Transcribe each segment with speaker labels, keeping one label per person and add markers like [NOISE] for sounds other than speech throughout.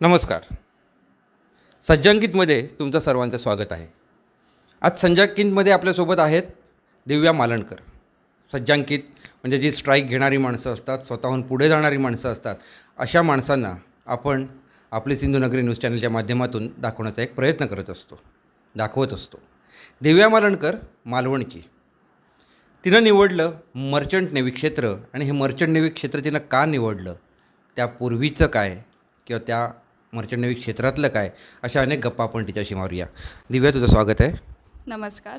Speaker 1: नमस्कार. सज्जांकितमध्ये तुमचं सर्वांचं स्वागत आहे. आज सज्जांकितमध्ये आपल्यासोबत आहेत दिव्या मालणकर. सज्जांकित म्हणजे जी स्ट्राईक घेणारी माणसं असतात स्वतःहून पुढे जाणारी माणसं असतात अशा माणसांना आपण आपली सिंधुनगरी न्यूज चॅनलच्या माध्यमातून दाखवण्याचा एक प्रयत्न करत असतो दाखवत असतो. दिव्या मालणकर मालवणची. तिनं निवडलं मर्चंट नेव्ही क्षेत्र आणि हे मर्चंट नेव्ही क्षेत्र तिनं का निवडलं? त्यापूर्वीचं काय? किंवा त्या मर्चंट नेव्ही क्षेत्रातलं काय? अशा अनेक गप्पा आपण तिच्याशी मारूया. दिव्या तुझं स्वागत आहे.
Speaker 2: नमस्कार.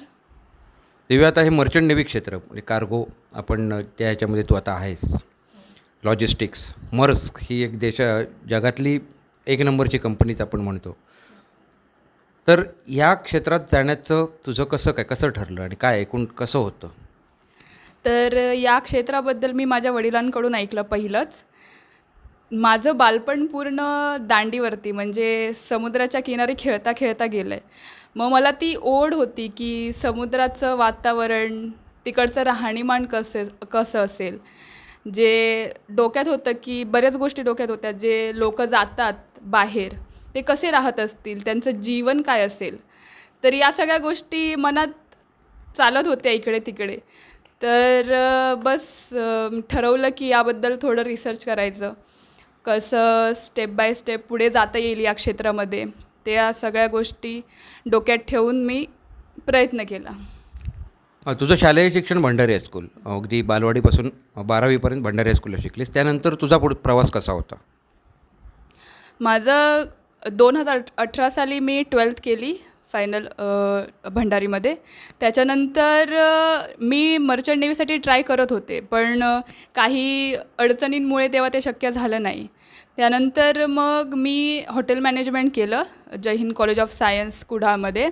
Speaker 1: दिव्या आता हे मर्चंट नेव्ही क्षेत्र म्हणजे कार्गो आपण त्या ह्याच्यामध्ये तू आता आहेस. लॉजिस्टिक्स मर्स्क ही एक देशा जगातली एक नंबरची कंपनीच आपण म्हणतो. तर ह्या क्षेत्रात जाण्याचं तुझं कसं काय कसं ठरलं आणि काय एकूण कसं होतं?
Speaker 2: तर या क्षेत्राबद्दल मी माझ्या वडिलांकडून ऐकलं पहिलंच. माझं बालपण पूर्ण दांडीवरती म्हणजे समुद्राच्या किनारी खेळता खेळता गेलं आहे मग मला ती ओढ होती की समुद्राचं वातावरण तिकडचं राहणीमान कसे कसं असेल? जे डोक्यात होतं की बऱ्याच गोष्टी डोक्यात होत्या जे लोक जातात बाहेर ते कसे राहत असतील? त्यांचं जीवन काय असेल? तर या सगळ्या गोष्टी मनात चालत होत्या इकडे तिकडे. तर बस ठरवलं की याबद्दल थोडं रिसर्च करायचं. कसं स्टेप बाय स्टेप पुढे जाता येईल या क्षेत्रामध्ये त्या सगळ्या गोष्टी डोक्यात ठेवून मी प्रयत्न केला.
Speaker 1: तुझं शालेय शिक्षण भंडारी हायस्कूल अगदी बालवाडीपासून बारावीपर्यंत भंडारी हायस्कूलला शिकलीस. त्यानंतर तुझा पुढे प्रवास कसा होता?
Speaker 2: माझं दोन हजार अठरा साली मी ट्वेल्थ केली. फायनल भंडारीमध्ये. त्याच्यानंतर मी मर्चंट नेव्हीसाठी ट्राय करत होते पण काही अडचणींमुळे तेव्हा ते शक्य झालं नाही. त्यानंतर मग मी हॉटेल मॅनेजमेंट केलं Jai Hind college of science कुडामध्ये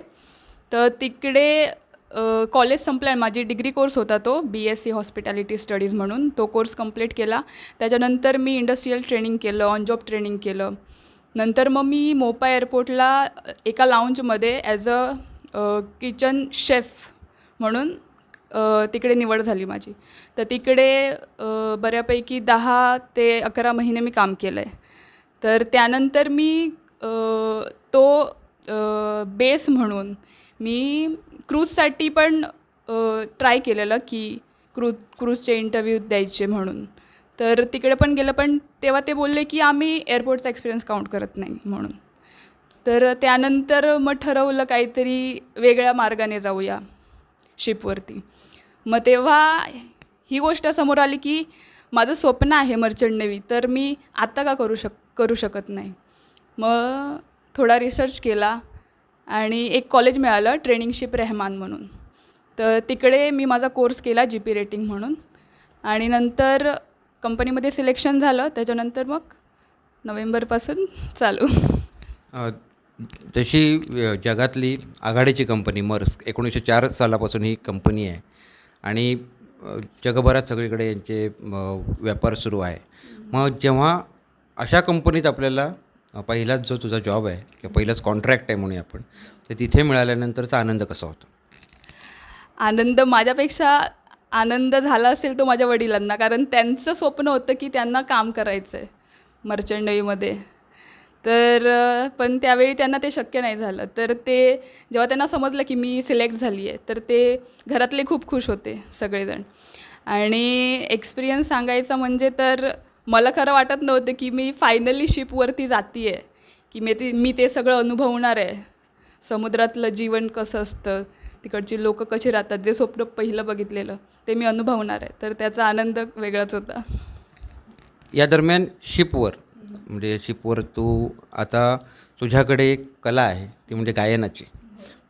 Speaker 2: तर तिकडे कॉलेज संपल्या माझी डिग्री कोर्स होता तो B S C hospitality studies म्हणून. तो कोर्स कंप्लीट केला. त्याच्यानंतर मी इंडस्ट्रीयल ट्रेनिंग केलं ऑन जॉब ट्रेनिंग केलं. नंतर मग मी मोपा एअरपोर्टला एका लाऊंजमध्ये ॲज अ किचन शेफ म्हणून तिकडे निवड झाली माझी. तर तिकडे बऱ्यापैकी दहा ते अकरा महिने मी काम केलं आहे तर त्यानंतर मी तो बेस म्हणून मी क्रूजसाठी पण ट्राय केलेलं की क्रू क्रूजचे इंटरव्ह्यू द्यायचे म्हणून. तर तिकडे पण गेलं पण तेव्हा ते बोलले की आम्ही एअरपोर्टचा एक्सपिरियन्स काउंट करत नाही म्हणून. तर त्यानंतर मग ठरवलं काहीतरी वेगळ्या मार्गाने जाऊया शिपवरती मग तेव्हा ही गोष्ट समोर आली की माझं स्वप्न आहे मर्चंट नेव्ही तर मी आत्ता का करू शक करू शकत नाही? मग थोडा रिसर्च केला आणि एक कॉलेज मिळालं ट्रेनिंगशिप रेहमान म्हणून. तर तिकडे मी माझा कोर्स केला जी पी रेटिंग म्हणून. आणि नंतर कंपनीमध्ये सिलेक्शन झालं त्याच्यानंतर मग नोव्हेंबरपासून चालू.
Speaker 1: अ, अ, जगातली आघाडीची कंपनी मर्स्क एकोणीसशे चार सालापासून ही कंपनी आहे. आणि अ, जगभरात सगळीकडे यांचे अ, व्यापार सुरू आहे. मग जेव्हा अशा कंपनीत आपल्याला अ, पहिलाच जो तुझा जॉब आहे किंवा पहिलाच कॉन्ट्रॅक्ट आहे म्हणूया आपण तर तिथे मिळाल्यानंतरचा आनंद कसा होता?
Speaker 2: आनंद माझ्यापेक्षा आनंद झाला असेल तो माझ्या वडिलांना कारण त्यांचं स्वप्न होतं की त्यांना काम करायचं आहे मर्चंट नेव्हीमध्ये तर पण त्यावेळी त्यांना ते शक्य नाही झालं. तर ते जेव्हा त्यांना समजलं की मी सिलेक्ट झाली आहे तर ते घरातले खूप खुश होते सगळेजण. आणि एक्सपिरियन्स सांगायचा म्हणजे तर मला खरं वाटत नव्हतं की मी फायनली शिपवरती जाती आहे की मी ते मी ते सगळं अनुभवणार आहे. समुद्रातलं जीवन कसं असतं तिकडची लोक कशी राहतात जे स्वप्न पहिलं बघितलेलं ते मी अनुभवणार आहे. तर त्याचा आनंद वेगळाच होता.
Speaker 1: या दरम्यान शिपवर म्हणजे शिपवर तू आता तुझ्याकडे एक कला आहे ती म्हणजे गायनाची.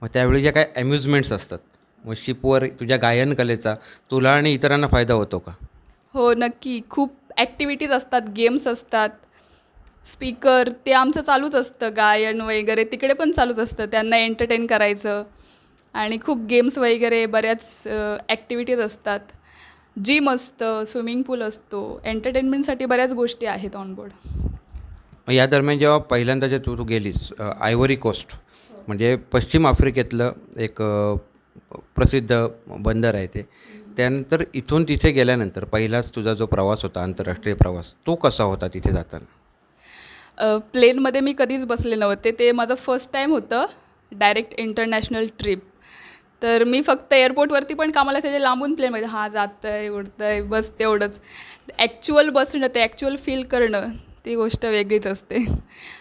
Speaker 1: मग त्यावेळी ज्या काय अम्युजमेंट्स असतात मग शिपवर तुझ्या गायन कलेचा तुला आणि इतरांना फायदा होतो का?
Speaker 2: हो नक्की. खूप ॲक्टिव्हिटीज असतात गेम्स असतात. स्पीकर ते आमचं चालूच असतं गायन वगैरे तिकडे पण चालूच असतं. त्यांना एंटरटेन करायचं. आणि खूप गेम्स वगैरे बऱ्याच ॲक्टिव्हिटीज असतात. जिम असतं स्विमिंग पूल असतो एंटरटेनमेंटसाठी बऱ्याच गोष्टी आहेत ऑनबोर्ड
Speaker 1: मग या दरम्यान जेव्हा पहिल्यांदा जे तू तू गेलीस आयव्हरी कोस्ट म्हणजे पश्चिम आफ्रिकेतलं एक प्रसिद्ध बंदर आहे ते. त्यानंतर इथून तिथे गेल्यानंतर पहिलाच तुझा जो प्रवास होता आंतरराष्ट्रीय प्रवास तो कसा होता तिथे जाताना?
Speaker 2: प्लेनमध्ये मी कधीच बसले नव्हते. ते माझं फर्स्ट टाईम होतं डायरेक्ट इंटरनॅशनल ट्रिप तर मी फक्त एअरपोर्टवरती पण कामाला असायचे लांबून प्लेनमध्ये हां जातं आहे उडतं आहे बस तेवढंच. ॲक्च्युअल बसणं ते ॲक्च्युअल फील करणं ती गोष्ट वेगळीच असते.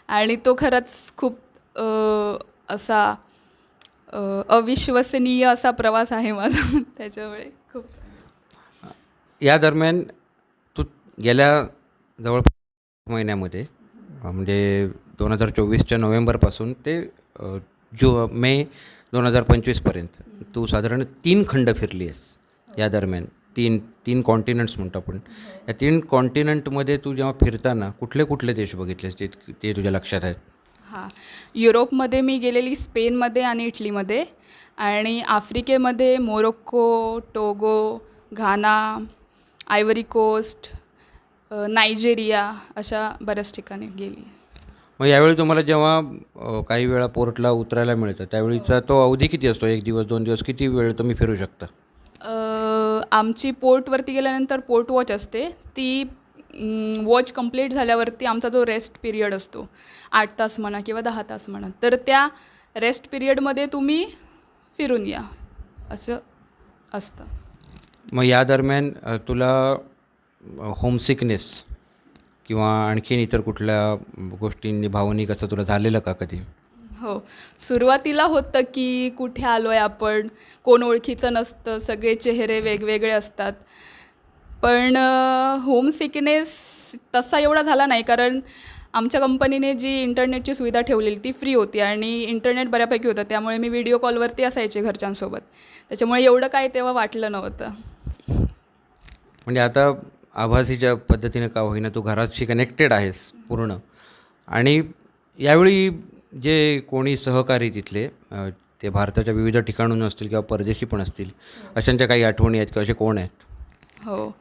Speaker 2: आणि तो खरंच खूप असा अविश्वसनीय असा प्रवास आहे माझा. [LAUGHS] त्याच्यामुळे खूप.
Speaker 1: या दरम्यान तू गेल्या जवळपास महिन्यामध्ये म्हणजे दोन हजार चोवीसच्या नोव्हेंबरपासून ते जो मे दोन हजार पंचवीसपर्यंत तू साधारण तीन खंड फिरली आहेस. या दरम्यान तीन तीन कॉन्टिनंट्स म्हणतो आपण. या तीन कॉन्टिनंटमध्ये तू जेव्हा फिरताना कुठले कुठले देश बघितलेस ते ते तुझ्या लक्षात आहेत?
Speaker 2: हां. युरोपमध्ये मी गेलेली स्पेनमध्ये आणि इटलीमध्ये. आणि आफ्रिकेमध्ये Morocco Togo Ghana Ivory Coast Nigeria अशा बऱ्याच ठिकाणी गेली.
Speaker 1: मग यावेळी तुम्हाला जेव्हा काही वेळा पोर्टला उतरायला मिळतं त्यावेळीचा तो अवधी किती असतो? एक दिवस दोन दिवस किती वेळ तुम्ही फिरू शकता?
Speaker 2: आमची पोर्टवरती गेल्यानंतर पोर्ट वॉच असते. ती वॉच कंप्लीट झाल्यावरती आमचा जो रेस्ट पिरियड असतो आठ तास म्हणा किंवा दहा तास म्हणा तर त्या रेस्ट पिरियडमध्ये तुम्ही फिरून या असं असतं.
Speaker 1: मग या दरम्यान तुला होमसिकनेस किंवा आणखीन इतर कुठल्या गोष्टींनी भावनिक असं तुला झालेलं का कधी?
Speaker 2: हो. सुरुवातीला होतं की कुठे आलो आहे आपण कोण ओळखीचं नसतं सगळे चेहरे वेगवेगळे असतात. पण होम सिकनेस तसा एवढा झाला नाही कारण आमच्या कंपनीने जी इंटरनेटची सुविधा ठेवलेली ती फ्री होती आणि इंटरनेट बऱ्यापैकी होतं त्यामुळे मी व्हिडिओ कॉलवरती असायचे घरच्यांसोबत. त्याच्यामुळे एवढं काही तेव्हा वाटलं नव्हतं.
Speaker 1: म्हणजे आता आभासीच्या पद्धतीनं का होईना तू घराशी कनेक्टेड आहेस पूर्ण. आणि यावेळी जे कोणी सहकारी तिथले ते भारताच्या विविध ठिकाणून असतील किंवा परदेशी पण असतील अशांच्या काही आठवणी आहेत किंवा असे कोण आहेत?
Speaker 2: हो.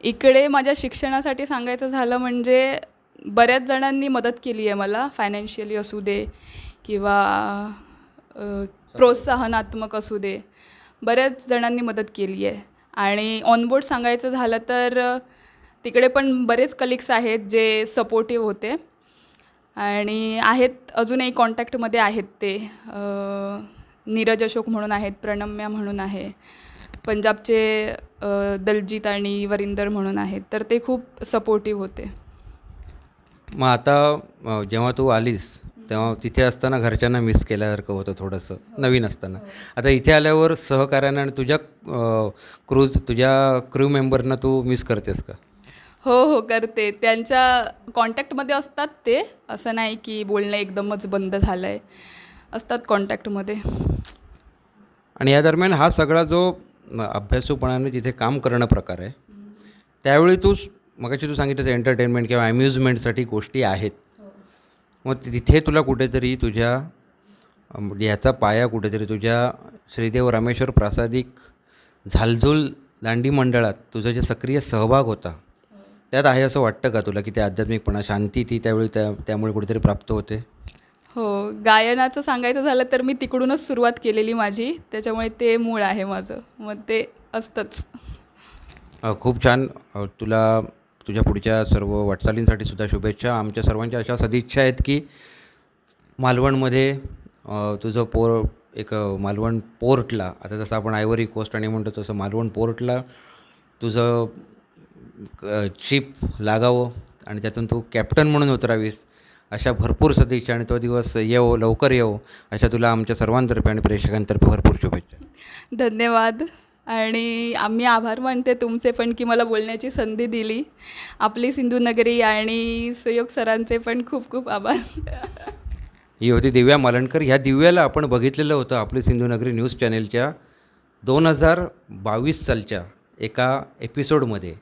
Speaker 2: इकडे माझ्या शिक्षणासाठी सांगायचं झालं म्हणजे बऱ्याच जणांनी मदत केली आहे मला फायनान्शियली असू दे किंवा प्रोत्साहनात्मक असू दे. बऱ्याच जणांनी मदत केली आहे. आणि ऑनबोर्ड सांगायचं झालं तर तिकडे पण बरेच कलिग्स आहेत जे सपोर्टिव्ह होते. आणि आहेत अजूनही कॉन्टॅक्टमध्ये आहेत ते. नीरज अशोक म्हणून आहेत प्रणम्या म्हणून आहे पंजाबचे दलजीत आणि वरिंदर म्हणून आहेत. तर ते खूप सपोर्टिव्ह होते.
Speaker 1: मग आता जेव्हा तू आलीस तेव्हा तिथे असताना घरच्यांना मिस केल्यासारखं होतं थोडंसं नवीन असताना. आता इथे आल्यावर सहकार्यानं आणि तुझ्या क्रूज तुझ्या क्रू मेंबरना तू मिस करतेस का?
Speaker 2: हो हो करते. त्यांच्या कॉन्टॅक्टमध्ये असतात ते. असं नाही की बोलणं एकदमच बंद झालं आहे असतात कॉन्टॅक्टमध्ये
Speaker 1: आणि या दरम्यान हा सगळा जो अभ्यासूपणाने तिथे काम करणं प्रकार आहे त्यावेळी तू मगाशी तू सांगितलं एंटरटेनमेंट किंवा अम्युजमेंटसाठी गोष्टी आहेत. मग तिथे तुला कुठेतरी तुझ्या अ, म्हणजे याचा पाया कुठेतरी तुझ्या श्रीदेव रामेश्वर प्रासादिक झालझुल दांडी मंडळात तुझा जे सक्रिय सहभाग होता त्यात आहे असं वाटतं का तुला की ते आध्यात्मिकपणा शांती ती त्यावेळी त्या त्यामुळे कुठेतरी प्राप्त होते?
Speaker 2: हो गायनाचं सांगायचं झालं तर मी तिकडूनच सुरुवात केलेली माझी. त्याच्यामुळे ते मूळ आहे माझं. मग ते असतंच.
Speaker 1: खूप छान. तुला तुझ्या पुढच्या सर्व वाटचालींसाठी सुद्धा शुभेच्छा. आमच्या सर्वांच्या अशा सदिच्छा आहेत की मालवणमध्ये तुझं पोर एक मालवण पोर्टला आता जसं आपण आयवरी कोस्ट आणि म्हणतो तसं मालवण पोर्टला तुझं शिप लागावं आणि त्यातून तू कॅप्टन म्हणून उतरावीस. अशा भरपूर सदिच्छा आणि तो दिवस येवो लवकर येवो. अशा तुला आमच्या सर्वांतर्फे आणि प्रेक्षकांतर्फे भरपूर शुभेच्छा.
Speaker 2: धन्यवाद. आणि आम्ही आभार मानते तुमचे पण की मला बोलण्याची संधी दिली. आपली सिंधुनगरी आणि सुयोग सरांचे पण खूप खूप आभार.
Speaker 1: ही होती दिव्या मालणकर. ह्या दिव्याला आपण बघितलेलं होतं आपली सिंधुनगरी न्यूज चॅनेलच्या दोन हजार बावीस सालच्या एका एपिसोडमध्ये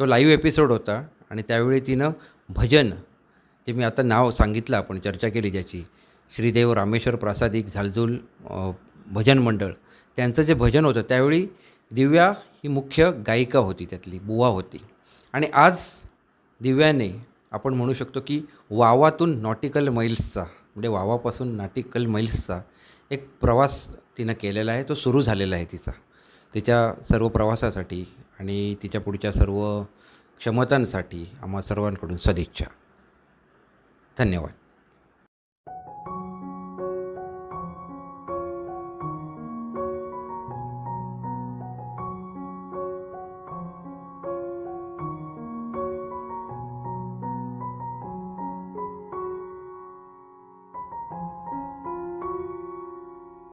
Speaker 1: तो लाईव्ह एपिसोड होता आणि त्यावेळी तिनं भजन जे मी आता नाव सांगितलं आपण चर्चा केली ज्याची श्रीदेव रामेश्वर प्रासादिक झालझुल भजन मंडळ. त्यांचं जे भजन होतं त्यावेळी दिव्या ही मुख्य गायिका होती त्यातली बुवा होती. आणि आज दिव्याने आपण म्हणू शकतो की वावातून नॉटिकल मैल्सचा म्हणजे वावापासून नाटिकल मैल्सचा एक प्रवास तिनं केलेला आहे तो सुरू झालेला आहे तिचा. तिच्या सर्व प्रवासासाठी आणि तिच्या पुढच्या सर्व क्षमतांसाठी आम्हा सर्वांकडून सदिच्छा. धन्यवाद.